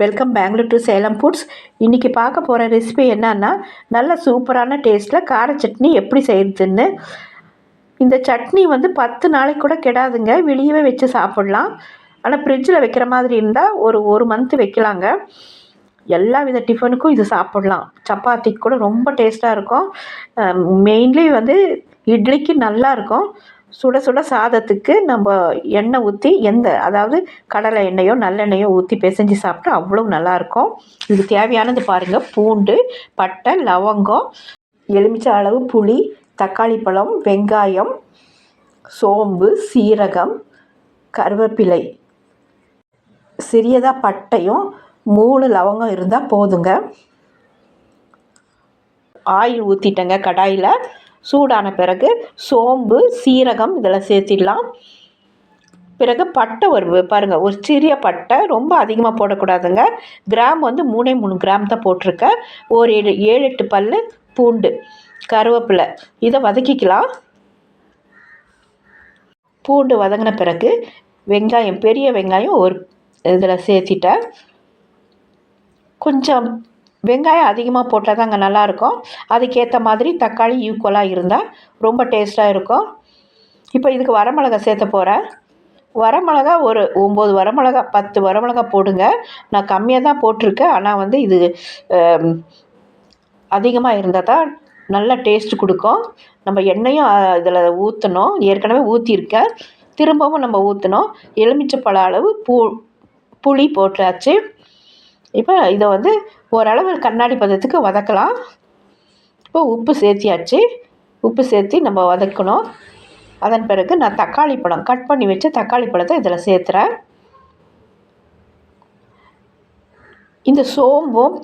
Welcome Bengaluru to Salem foods இன்றைக்கி பார்க்க போகிற ரெசிபி என்னன்னா நல்ல சூப்பரான டேஸ்ட்டில் கார சட்னி எப்படி செய்கிறதுன்னு இந்த சட்னி வந்து பத்து நாளைக்கு கூட கெடாதுங்க. வெளியவே வச்சு சாப்பிட்லாம். ஆனால் ஃப்ரிட்ஜில் வைக்கிற மாதிரி இருந்தால் ஒரு ஒரு மந்த்து வைக்கலாங்க. எல்லா வித டிஃபனுக்கும் இது சாப்பிட்லாம். சப்பாத்திக்கு கூட ரொம்ப டேஸ்ட்டாக இருக்கும். மெயின்லி வந்து இட்லிக்கு நல்லா இருக்கும். சுட சுட சாதத்துக்கு நம்ம எண்ணெய் ஊற்றி எந்த அதாவது கடலை எண்ணெயோ நல்லெண்ணெயோ ஊற்றி பிசைஞ்சு சாப்பிட்டா அவ்வளோ நல்லாயிருக்கும் இது தேவையானது பாருங்கள் பூண்டு பட்டை லவங்கம் எலுமிச்சை அளவு புளி தக்காளி பழம் வெங்காயம் சோம்பு சீரகம் கருவேப்பிலை. சிறியதாக பட்டையும் மூணு லவங்கம் இருந்தால் போதுங்க. ஆயில் ஊற்றிட்டேங்க கடாயில். சூடான பிறகு சோம்பு சீரகம் இதில் சேர்த்திடலாம். பிறகு பட்டை ஒரு பாருங்கள் ஒரு சிறிய பட்டை ரொம்ப அதிகமாக போடக்கூடாதுங்க. கிராம் வந்து மூணே மூணு கிராம் தான் போட்டிருக்கேன். ஒரு ஏழு ஏழு எட்டு பல் பூண்டு கருவேப்பிலை. இதை வதக்கிக்கலாம். பூண்டு வதங்கின பிறகு வெங்காயம் பெரிய வெங்காயம் ஒரு இதில் சேர்த்திட்டேன். கொஞ்சம் வெங்காயம் அதிகமாக போட்டால் தான் அங்கே நல்லாயிருக்கும் அதுக்கேற்ற மாதிரி தக்காளி ஈக்குவலாக இருந்தால் ரொம்ப டேஸ்ட்டாக இருக்கும். இப்போ இதுக்கு வரமிளகா சேர்த்த போகிறேன் வரமிளகா ஒரு ஒம்பது வரமிளகா பத்து வரமிளகா போடுங்க. நான் கம்மியாக தான் போட்டிருக்கேன். ஆனால் வந்து இது அதிகமாக இருந்தால் தான் நல்ல டேஸ்ட் கொடுக்கும். நம்ம எண்ணெயும் இதில் ஊற்றணும் ஏற்கனவே ஊற்றிருக்கேன் திரும்பவும் நம்ம ஊற்றணும் எலுமிச்சை பழ அளவு பூ புளி போட்டாச்சு. இப்போ இதை வந்து ஓரளவு கண்ணாடி பதத்துக்கு வதக்கலாம். இப்போ உப்பு சேர்த்தியாச்சு. உப்பு சேர்த்தி நம்ம வதக்கணும். அதன் பிறகு நான் தக்காளி பழம் கட் பண்ணி வச்ச தக்காளி பழத்தை இதில் சேர்த்துறேன். இந்த சோம்பும்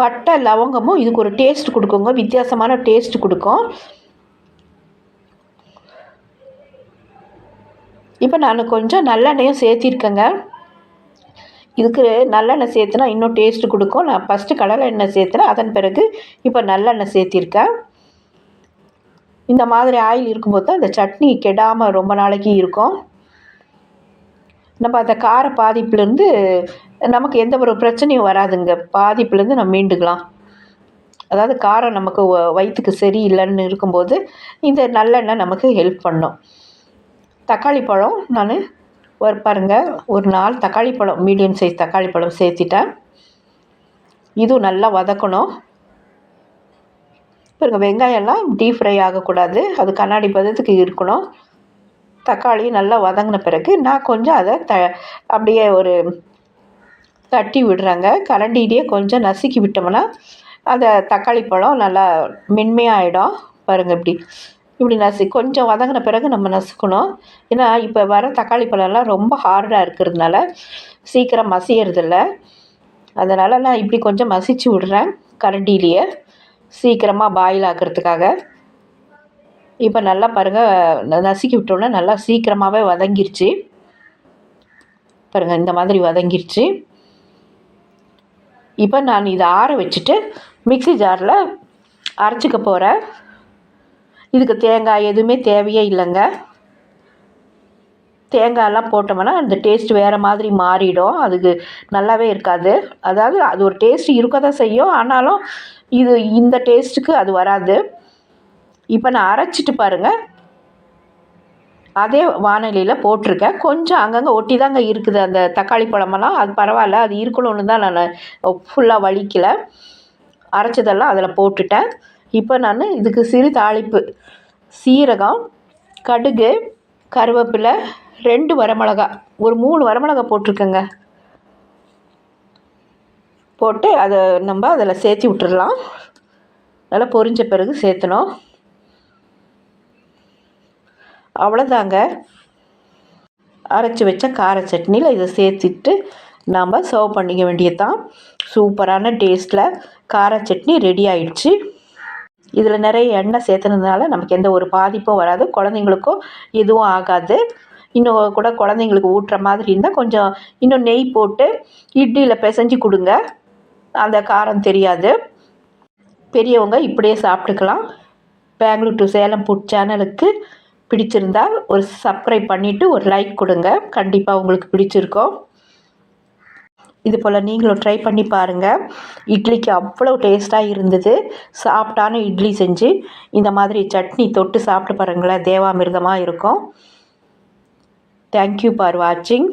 பட்டை லவங்கமும் இதுக்கு ஒரு டேஸ்ட் கொடுக்குங்க. வித்தியாசமான டேஸ்ட் கொடுக்கும். இப்போ நான் கொஞ்சம் நல்லெண்ணையும் சேர்த்திருக்கேங்க. இதுக்கு நல்லெண்ணெய் சேர்த்துனா இன்னும் டேஸ்ட்டு கொடுக்கும். நான் ஃபஸ்ட்டு கடலை எண்ணெய் சேர்த்துனேன் அதன் பிறகு இப்போ நல்லெண்ணெய் சேர்த்திருக்கேன். இந்த மாதிரி ஆயில் இருக்கும்போது தான் இந்த சட்னி கெடாமல் ரொம்ப நாளைக்கு இருக்கும். நம்ம அந்த கார பாதிப்புலேருந்து நமக்கு எந்த ஒரு பிரச்சனையும் வராதுங்க. பாதிப்புலேருந்து நம்ம மீண்டுக்கலாம். அதாவது காரம் நமக்கு வயிற்றுக்கு சரியில்லைன்னு இருக்கும்போது இந்த நல்லெண்ணெய் நமக்கு ஹெல்ப் பண்ணும். தக்காளி பழம் நான் ஒரு பாருங்கள் ஒரு நாலு தக்காளி பழம் மீடியம் சைஸ் தக்காளி பழம் சேர்த்திட்டேன். இதுவும் நல்லா வதக்கணும். பாருங்கள் வெங்காயம்லாம் டீப் ஃப்ரை ஆகக்கூடாது. அது கண்ணாடி பதத்துக்கு இருக்கணும். தக்காளி நல்லா வதங்கின பிறகு நான் கொஞ்சம் அதை த அப்படியே ஒரு தட்டி விடுறாங்க. கரண்டிலேயே கொஞ்சம் நசுக்கி விட்டோம்னா அந்த தக்காளி பழம் நல்லா மென்மையாகிடும் பாருங்கள் இப்படி. இப்படி நசு கொஞ்சம் வதங்கின பிறகு நம்ம நசுக்கணும். ஏன்னா இப்போ வர தக்காளி பழம்லாம் ரொம்ப ஹார்டாக இருக்கிறதுனால சீக்கிரம் மசியறதில்ல. அதனால் நான் இப்படி கொஞ்சம் மசிச்சு விடுறேன் கரண்டிலேயே சீக்கிரமாக பாயில் ஆக்கிறதுக்காக. இப்போ நல்லா பாருங்கள் நசுக்கி விட்டோன்னே நல்லா சீக்கிரமாகவே வதங்கிருச்சு. பாருங்கள் இந்த மாதிரி வதங்கிருச்சு. இப்போ நான் இதை ஆற வச்சுட்டு மிக்சி ஜாரில் அரைச்சிக்க போகிறேன் இதுக்கு தேங்காய் எதுவுமே தேவையே இல்லைங்க. தேங்காயெல்லாம் போட்டோம்னா அந்த டேஸ்ட் வேறு மாதிரி மாறிடும். அதுக்கு நல்லாவே இருக்காது. அதாவது அது ஒரு டேஸ்ட் இருக்க தான் செய்யும். ஆனாலும் இது இந்த டேஸ்ட்டுக்கு அது வராது. இப்போ நான் அரைச்சிட்டு பாருங்கள் அதே வானிலையில் போட்டிருக்கேன். கொஞ்சம் அங்கங்கே ஒட்டி தாங்க இருக்குது. அந்த தக்காளி பழமெல்லாம். அது பரவாயில்ல. அது இருக்கணும்னு தான் நான் ஃபுல்லாக வலிக்கலை. அரைச்சதெல்லாம் அதில் போட்டுட்டேன். இப்போ நான் இதுக்கு சிறு தாளிப்பு. சீரகம் கடுகு கருவேப்பிலை ரெண்டு வரமிளகா. ஒரு மூணு வரமிளகா போட்டிருக்கேங்க. போட்டு அதை நம்ம அதில் சேர்த்தி விட்டுடலாம் நல்லா பொரிஞ்ச பிறகு சேர்த்தணும். அவ்வளோதாங்க அரைச்சி வச்ச கார சட்னியில் இதை சேர்த்துட்டு நாம் சர்வ் பண்ணிக்க வேண்டியது தான் சூப்பரான டேஸ்ட்டில் கார சட்னி ரெடி ஆயிடுச்சு. இதில் நிறைய எண்ணெய் சேர்த்துனதுனால நமக்கு எந்த ஒரு பாதிப்பும் வராது. குழந்தைங்களுக்கும் எதுவும் ஆகாது. இன்னும் கூட குழந்தைங்களுக்கு ஊட்டுற மாதிரி இருந்தால் கொஞ்சம் இன்னும் நெய் போட்டு இட்லியில் பிசைஞ்சு கொடுங்க. அந்த காரம் தெரியாது. பெரியவங்க இப்படியே சாப்பிட்டுக்கலாம். பெங்களூர் டு சேலம் ஃபுட் சேனலுக்கு பிடிச்சிருந்தால் ஒரு சப்ஸ்கிரைப் பண்ணிவிட்டு ஒரு லைக் கொடுங்க. கண்டிப்பாக உங்களுக்கு பிடிச்சிருக்கோம். இது போல் நீங்களும் ட்ரை பண்ணி பாருங்கள் இட்லிக்கு அவ்வளோ டேஸ்ட்டாக இருந்தது. சாப்பிட்டான இட்லி செஞ்சு இந்த மாதிரி சட்னி தொட்டு சாப்பிட்டு பாருங்களேன். தேவாமிர்தமாக இருக்கும். தேங்க்யூ ஃபார் வாட்சிங்